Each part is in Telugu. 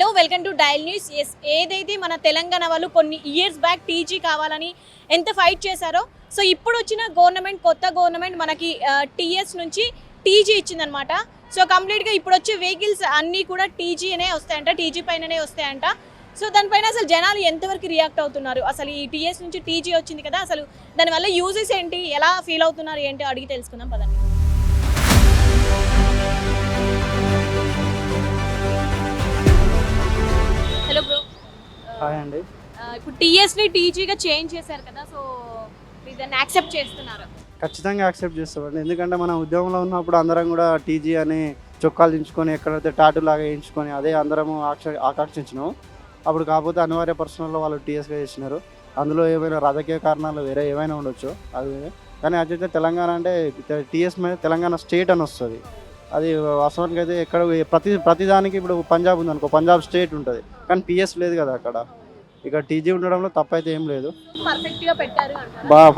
Hello welcome to Dial News. Yes ఏదైతే మన తెలంగాణ వాళ్ళు కొన్ని ఇయర్స్ బ్యాక్ టీజీ కావాలని ఎంత ఫైట్ చేశారో సో ఇప్పుడు వచ్చిన గవర్నమెంట్ కొత్త గవర్నమెంట్ మనకి టీఎస్ నుంచి టీజీ ఇచ్చిందనమాట సో కంప్లీట్గా ఇప్పుడు వచ్చే వెహికల్స్ అన్నీ కూడా టీజీనే వస్తాయంట టీజీ పైననే వస్తాయంట. సో దానిపైన అసలు జనాలు ఎంతవరకు రియాక్ట్ అవుతున్నారు? అసలు ఈ టీఎస్ నుంచి టీజీ వచ్చింది కదా అసలు దానివల్ల యూజెస్ ఏంటి? ఎలా ఫీల్ అవుతున్నారు ఏంటి? అడిగి తెలుసుకుందాం పదండి. అండి ఇప్పుడు టీఎస్ని టీజీగా చేంజ్ చేశారు కదా సో దాన్ని యాక్సెప్ట్ చేస్తున్నారు. ఖచ్చితంగా యాక్సెప్ట్ చేస్తామండి. ఎందుకంటే మనం ఉద్యోగంలో ఉన్నప్పుడు అందరం కూడా టీజీ అని చొక్కాలు దించుకొని ఎక్కడైతే టాటూ లాగా వేయించుకొని అదే అందరము ఆక్ష ఆకర్షించినాము అప్పుడు కాకపోతే అనివార్య పరిశ్రమలో వాళ్ళు టీఎస్గా చేసినారు. అందులో ఏమైనా రాజకీయ కారణాలు వేరే ఏమైనా ఉండొచ్చు అది. కానీ అదైతే తెలంగాణ అంటే టీఎస్ మీద తెలంగాణ స్టేట్ అని వస్తుంది. అది వాస్తవానికి అయితే ఎక్కడ ప్రతి ప్రతిదానికి ఇప్పుడు పంజాబ్ ఉంది అనుకో పంజాబ్ స్టేట్ ఉంటుంది. కానీ టీఎస్ లేదు కదా అక్కడ. ఇక్కడ టీజీ ఉండడంలో తప్పైతే ఏం లేదు. పర్ఫెక్ట్గా పెట్టారు? బాగా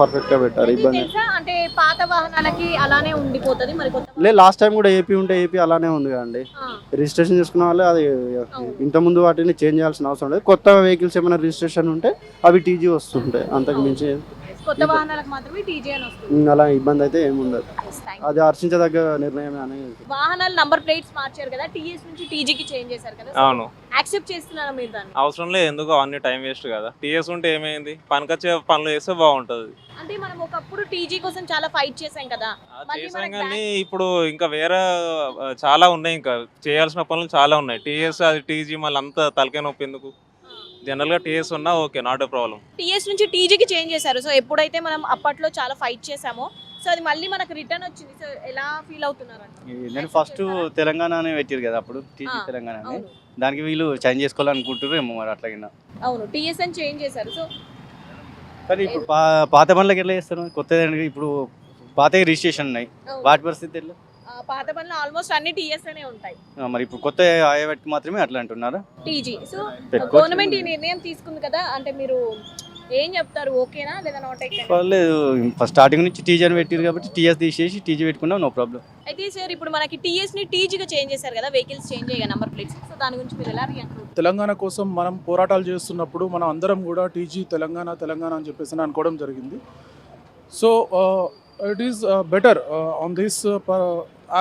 ఇబ్బంది తెలుసా? అంటే పాత వాహనాలకి అలానే ఉండిపోతుంది మరి కొత్త లేదు లాస్ట్ టైం కూడా ఏపీ ఉంటే ఏపీ అలానే ఉంది కదండి. రిజిస్ట్రేషన్ చేసుకున్న వాళ్ళు అది ఇంతకుముందు వాటిని చేంజ్ చేయాల్సిన అవసరం లేదు. కొత్త వెహికల్స్ ఏమైనా రిజిస్ట్రేషన్ ఉంటే అవి టీజీ వస్తుంటాయి అంతకు మించి కొత్త వాహనాలకు మాత్రమే టీజీ అని వస్తుంది. అలా ఇబ్బంది అయితే ఏమి ఉండదు. Yes, thank you. అది హర్షించదగ్గ నిర్ణయం అనేది వాహనాల నంబర్ ప్లేట్స్ మార్చారు కదా టీఎస్ నుంచి టీజీకి చేంజ్ చేశారు కదా అవును. యాక్సెప్ట్ చేస్తున్నారా మీరు దాన్ని? అవసరం లేదు ఎందుకు అవన్నీ టైం వేస్ట్ కదా. టీఎస్ ఉంటే ఏమైంది? పనికొచ్చే పనులు చేస్తే బాగుంటుంది. అంటే మనం ఒకప్పుడు టీజీ కోసం చాలా ఫైట్ చేసాం కదా. చేసాం కానీ ఇప్పుడు ఇంకా వేరే చాలా ఉన్నాయి ఇంకా. చేయాల్సిన పనులు చాలా ఉన్నాయి. టీఎస్ అది టీజీ మళ్ళీ అంత తలకే నొప్పి ఎందుకు? జనరల్గా టీఎస్ ఉన్నా okay not a problem TS నుంచి టీజీకి చేంజ్ చేశారు. సో ఎప్పుడైతే మనం అప్పట్లో చాలా ఫైట్ చేసామో సో అది మళ్ళీ మనకు రిటర్న్ వచ్చింది. సో ఎలా ఫీల్ అవుతున్నారు అంట నేను ఫస్ట్ తెలంగాణ అనే పెట్టారు కదా అప్పుడు టీజీ తెలంగాణ దానికి వీళ్ళు చేంజ్ చేసుకోవాలనుకుంటారు ఏమో మరి అట్లాగినా. అవును టీఎస్ అని చేంజ్ చేశారు. సో కానీ ఇప్పుడు పాత బండ్లకి ఎట్లా చేస్తారు? కొత్త ఇప్పుడు పాత రిజిస్ట్రేషన్ ఉన్నాయి. వాటి పరిస్థితి ఎట్లా? పాత పనులు ఆల్మోస్ట్ అన్ని టీఎస్ అనే ఉంటాయి మరి ఇప్పుడు కొత్త ఆయా పెట్టి మాత్రమే అట్లా అంటున్నారా? టీజీ. సో. గవర్నమెంట్ ఈ నిర్ణయం తీసుకుంది కదా అంటే మీరు ఏం చెప్తారు? ఓకేనా లేదా నాట్ పర్లేదు. ఫస్ట్ స్టార్టింగ్ నుంచి టీజీ అని పెట్టారు కాబట్టి టీఎస్ తీసేసి టీజీ పెట్టుకున్నా నో ప్రాబ్లం. అయితే సార్ ఇప్పుడు మనకి టీఎస్ని టీజీగా చేంజ్ చేశారు కదా వెహికల్స్ చేంజ్ అయ్యాయి నంబర్ ప్లేట్స్ సో దాని గురించి మీరు ఎలా రియాక్ట్ తెలంగాణ కోసం మనం పోరాటాలు చేస్తున్నప్పుడు మనం అందరం కూడా టీజీ తెలంగాణ తెలంగాణ అని చెప్పేసి అనుకోవడం జరిగింది. So it is better on this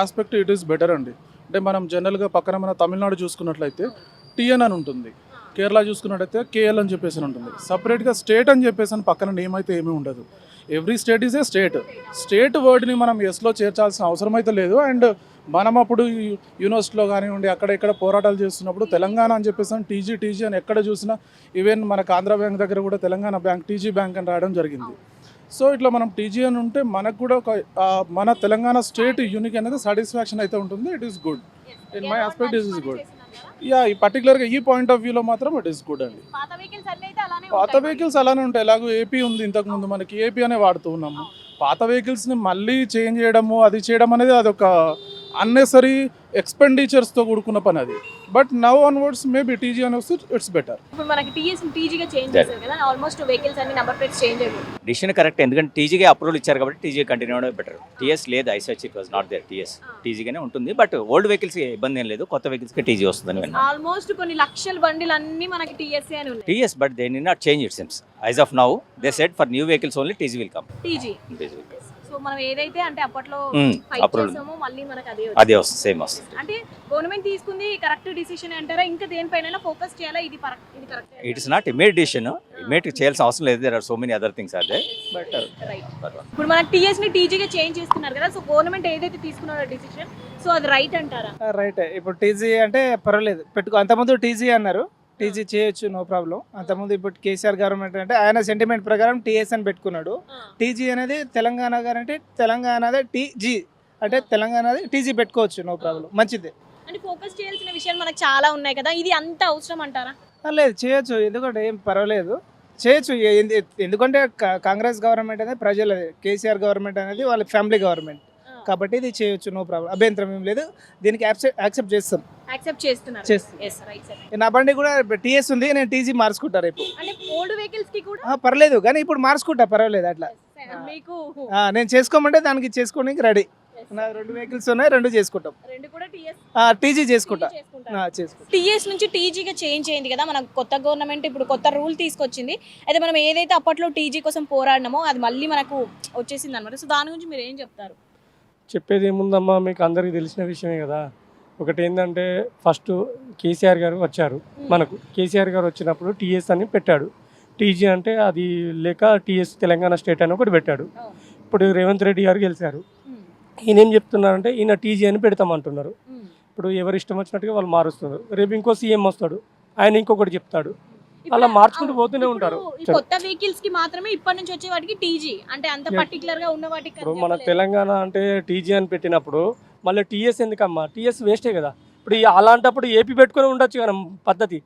aspect it is better అండి. అంటే మనం జనరల్గా పక్కన మన తమిళనాడు చూసుకున్నట్లయితే టిఎన్ అని ఉంటుంది. కేరళ చూసుకున్నట్టయితే కేఎల్ అని చెప్పేసి అని ఉంటుంది. సపరేట్గా స్టేట్ అని చెప్పేసి అని పక్కన నేమ్ అయితే ఏమీ ఉండదు. Every state is a state state వర్డ్ని మనం ఎస్లో చేర్చాల్సిన అవసరం అయితే లేదు. అండ్ మనం అప్పుడు యూనివర్సిటీలో కానివ్వండి అక్కడ ఇక్కడ పోరాటాలు చేస్తున్నప్పుడు తెలంగాణ అని చెప్పేసి టీజీ టీజీ అని ఎక్కడ చూసినా ఈవెన్ మనకు ఆంధ్ర బ్యాంక్ దగ్గర కూడా తెలంగాణ బ్యాంక్ టీజీ బ్యాంక్ అని రాయడం జరిగింది. సో ఇట్లా మనం టీజీ అని ఉంటే మనకు కూడా ఒక మన తెలంగాణ స్టేట్ యూనిక్ అనేది సాటిస్ఫాక్షన్ అయితే ఉంటుంది. It is good In my aspect, this is good. Yeah ఈ పర్టికులర్గా ఈ పాయింట్ ఆఫ్ వ్యూలో మాత్రం ఇట్ ఈస్ గుడ్ అండి. పాత వెహికల్స్ అలానే ఉంటాయి. ఎలాగో ఏపీ ఉంది ఇంతకు ముందు మనకి. ఏపీ అనే వాడుతూ ఉన్నాము. పాత వెహికల్స్ని మళ్ళీ చేంజ్ చేయడము అది చేయడం అనేది అదొక అన్నెసరీ ఎక్స్పెండిచర్స్తో కూడుకున్న పని అది. But now onwards maybe TG అని వస్తే ఇట్స్ బెటర్. ఇప్పుడు మనకి టీఎస్ టీజీగా చేంజ్ చేశారు కదా ఆల్మోస్ట్ వెహికల్స్ అన్ని నంబర్ ప్లేట్స్ చేంజ్ అయిపోయి డిసిషన్ కరెక్ట్ ఎందుకంటే టీజీగా అప్రూవల్ ఇచ్చారు కాబట్టి టీజీ కంటిన్యూ అవడం బెటర్ టీఎస్ లేదు as such it was not there TS టీజీగానే ఉంటుంది బట్ ఓల్డ్ వెహికల్స్ ఇబ్బంది ఏం లేదు కొత్త వెహికల్స్కి టీజీ వస్తుందని విన్నాను. ఆల్మోస్ట్ కొన్ని లక్షల బండిలు అన్ని మనకి టీఎస్ఏ అని ఉన్నాయి. TS but they need not change it seems as of now they set for new vehicles only TG will come TG so మనం ఏదైతే అంటే అప్పట్లో ఫైట్. చేసామో మళ్ళీ మనకి అదే అదే వస్తుంది సేమ్ వస్తుంది. అంటే గవర్నమెంట్ తీసుకుంది కరెక్ట్ డిసిషన్ అంటారా? ఇంకా దేనిపైన ఫోకస్ చేయాలా? ఇది కరెక్ట్ ఇది correct it is not immediate decision immediate చేయాల్సిన అవసరం లేదు. There are so many other things are they but right ఇప్పుడు మనకి టీఎస్ని టీజీగా చేంజ్ చేస్తున్నారు కదా సో గవర్నమెంట్ ఏదైతే తీసుకున్నారో డిసిషన్ సో అది రైట్ అంటారా? రైట్ ఇప్పుడు టీజీ అంటే పర్వాలేదు. పెట్టుకో అంతకుముందు టీజీ అన్నారు. టీజీ చేయొచ్చు నో ప్రాబ్లం అంతకుముందు ఇప్పుడు కేసీఆర్ గవర్నమెంట్ అంటే ఆయన సెంటిమెంట్ ప్రకారం టీఎస్ అని పెట్టుకున్నాడు టీజీ అనేది తెలంగాణ గారంటే తెలంగాణదే టీజీ. అంటే తెలంగాణది టీజీ పెట్టుకోవచ్చు నో ప్రాబ్లం మంచిది. అంటే ఫోకస్ చేయాల్సిన విషయాలు మనకు చాలా ఉన్నాయి కదా ఇది అంత అవసరం అంటారా? లేదు చేయొచ్చు. ఎందుకంటే ఏం పర్వాలేదు. చేయొచ్చు. ఎందుకంటే కాంగ్రెస్ గవర్నమెంట్ అనేది ప్రజలది. కేసీఆర్ గవర్నమెంట్ అనేది వాళ్ళ ఫ్యామిలీ గవర్నమెంట్. కాబట్టి ఇది చేయొచ్చు నో ప్రాబ్లం అభ్యంతరం ఏం లేదు. దీనికి యాక్సెప్ట్ చేస్తాం. యాక్సెప్ట్ చేస్తున్నారు. చేస్తాం. నా బండి కూడా టీఎస్ ఉంది నేను టీజీ మార్చుకుంటా రేపు. అంటే ఓల్డ్ వెహికల్స్కి కూడా? ఆ, పర్లేదు కానీ ఇప్పుడు మార్చుకుంటా పర్వాలేదు అట్లా. మీకు ఆ, నేను చేసుకోమంటే దానికి చేసుకోవడానికి రెడీ. నా రెండు వెహికల్స్ ఉన్నాయి రెండు చేసుకుంటాం. రెండు కూడా టీఎస్ టీజీ చేసుకుంటా. చేసుకో టీఎస్ నుంచి టీజీగా చేంజ్ అయింది కదా మన కొత్త గవర్నమెంట్ ఇప్పుడు కొత్త రూల్ తీసుకొచ్చింది. అయితే మనం ఏదైతే అప్పట్లో టీజీ కోసం పోరాడినామో అది మళ్ళీ మనకు వచ్చేసింది అనమాట సో దాని గురించి మీరు ఏం చెప్తారు? చెప్పేది ఏముందమ్మా? మీకు అందరికీ తెలిసిన విషయమే కదా. ఒకటి ఏంటంటే ఫస్ట్ కేసీఆర్ గారు వచ్చారు మనకు. కేసీఆర్ గారు వచ్చినప్పుడు టీఎస్ అని పెట్టాడు. టీజీ అంటే అది లేక టీఎస్ తెలంగాణ స్టేట్ అని ఒకటి పెట్టాడు. ఇప్పుడు రేవంత్ రెడ్డి గారు గెలిచారు. ఈయన ఏం చెప్తున్నారంటే ఈయన టీజీ అని పెడతామంటున్నారు. ఇప్పుడు ఎవరు ఇష్టం వచ్చినట్టుగా వాళ్ళు మారుస్తున్నారు. రేపు ఇంకో సీఎం వస్తాడు. ఆయన ఇంకొకటి చెప్తాడు. అలా మార్చుకుంటూ పోతూనే ఉంటారు కొత్త వెహికల్స్కి మాత్రమే ఇప్పటి నుంచి వచ్చే వాటికి టీజీ అంటే అంత. పర్టికులర్గా ఉన్న వాటికి మన. తెలంగాణ అంటే టీజీ అని పెట్టినప్పుడు మళ్ళీ టీఎస్ ఎందుకమ్మా టీఎస్ వేస్టే కదా ఇప్పుడు అలాంటప్పుడు ఏపీ పెట్టుకొని ఉండొచ్చు కదా పద్ధతి.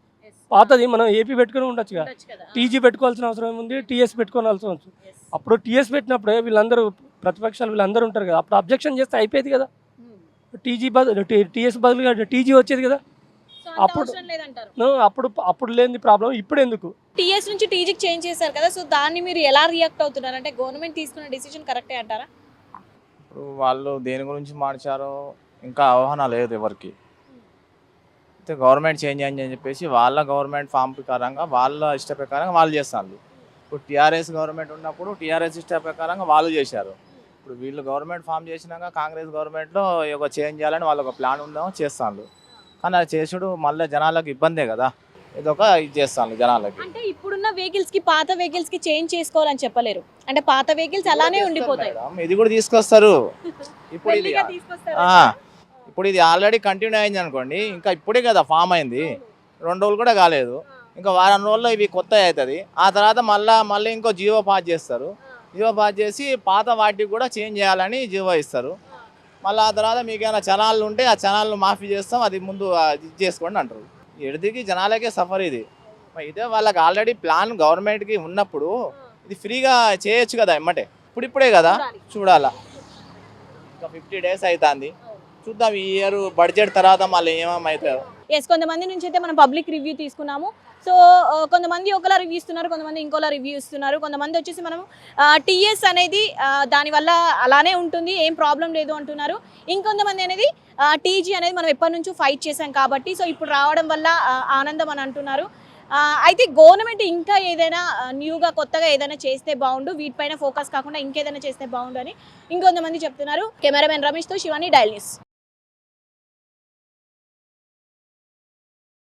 పాతది మనం ఏపీ పెట్టుకొని ఉండొచ్చు కదా. టీజీ పెట్టుకోవాల్సిన అవసరం ఏముంది టీఎస్ పెట్టుకోవాల్సిన అవసరం. అప్పుడు టీఎస్ పెట్టినప్పుడే వీళ్ళందరూ ప్రతిపక్షాలు వీళ్ళందరూ ఉంటారు కదా అప్పుడు అబ్జెక్షన్ చేస్తే అయిపోయేది కదా. టీజీ బదులు టీఎస్ బదులుగా టీజీ వచ్చేది కదా అప్పుడు- అప్పుడు అప్పుడు లేని ప్రాబ్లం ఇప్పుడు ఎందుకు? టీఎస్ నుంచి టీజీకి చేంజ్ చేశారు కదా సో దాన్ని మీరు ఎలా రియాక్ట్ అవుతున్నారు? అంటే గవర్నమెంట్ తీసుకున్న డిసిజన్ కరెక్టే అంటారా? ఇప్పుడు వాళ్ళు దేని గురించి మార్చారో ఇంకా అవగాహన లేదు ఎవరికి. అయితే గవర్నమెంట్ చేంజ్ అని చెప్పేసి వాళ్ళ గవర్నమెంట్ ఫామ్ ప్రకారంగా వాళ్ళ ఇష్ట ప్రకారంగా వాళ్ళు చేస్తారు. ఇప్పుడు టీఆర్ఎస్ గవర్నమెంట్ ఉన్నప్పుడు టీఆర్ఎస్ ఇష్ట ప్రకారంగా వాళ్ళు చేశారు. ఇప్పుడు వీళ్ళు గవర్నమెంట్ ఫామ్ చేసినాక కాంగ్రెస్ గవర్నమెంట్లో ఒక చేంజ్ చేయాలని వాళ్ళకి ఒక ప్లాన్ ఉందేమో చేస్తాను కానీ అది చేసుడు మళ్ళీ జనాలకు ఇబ్బందే కదా. ఇదొక ఇది చేస్తాను జనాలకి. అంటే ఇప్పుడున్న వెహికల్స్కి పాత వెహికల్స్కి చేంజ్ చేసుకోవాలని చెప్పలేరు. అంటే పాత వెహికల్స్ అలానే ఉండిపోతాయి. మేడం, ఇది కూడా తీసుకొస్తారు. ఇప్పుడు ఇది మెల్లిగా తీసుకొస్తారు? ఆ, ఇప్పుడు ఇది ఆల్రెడీ కంటిన్యూ అయింది అనుకోండి ఇంకా ఇప్పుడే కదా ఫామ్ అయింది. రెండు రోజులు కూడా కాలేదు. ఇంకా వారం రోజుల్లో ఇవి కొత్త అవుతుంది. ఆ తర్వాత మళ్ళీ మళ్ళీ ఇంకో జీవో పాస్ చేస్తారు. జీవో పాస్ చేసి పాత వాటికి కూడా చేంజ్ చేయాలని జీవో ఇస్తారు. మళ్ళీ ఆ తర్వాత మీకు ఏమైనా ఉంటే ఆ చనాలను మాఫీ చేస్తాం అది ముందు ఇది చేసుకోండి అంటారు. ఎడిదికి జనాలకే సఫర్ ఇది. ఇదే వాళ్ళకి ఆల్రెడీ ప్లాన్ గవర్నమెంట్కి ఉన్నప్పుడు ఇది ఫ్రీగా చేయొచ్చు కదా ఎమ్మటే. ఇప్పుడు ఇప్పుడే కదా చూడాలి. చూడాలా. ఇంకా ఫిఫ్టీ డేస్ అవుతుంది చూద్దాం ఈ ఇయర్ బడ్జెట్ తర్వాత మళ్ళీ ఏమేమవుతుందో ఎస్ కొంతమంది నుంచి అయితే మనం పబ్లిక్ రివ్యూ తీసుకున్నాము. సో uh, కొంతమంది ఒకలా రివ్యూ ఇస్తున్నారు కొంతమంది ఇంకోలా రివ్యూ ఇస్తున్నారు. కొంతమంది వచ్చేసి మనం టీఎస్ uh, అనేది uh, దానివల్ల అలానే ఉంటుంది ఏం ప్రాబ్లం లేదు అంటున్నారు. ఇంకొంతమంది అనేది టీజీ అనేది మనం ఎప్పటి నుంచో ఫైట్ చేసాం కాబట్టి సో ఇప్పుడు రావడం వల్ల ఆనందం అని అంటున్నారు. అయితే గవర్నమెంట్ ఇంకా ఏదైనా న్యూగా కొత్తగా ఏదైనా చేస్తే బాగుండు. వీటిపైన ఫోకస్ కాకుండా ఇంకేదైనా చేస్తే బాగుండు అని ఇంకొంతమంది చెప్తున్నారు. కెమెరామెన్ రమేష్తో శివాని డైల్ న్యూస్.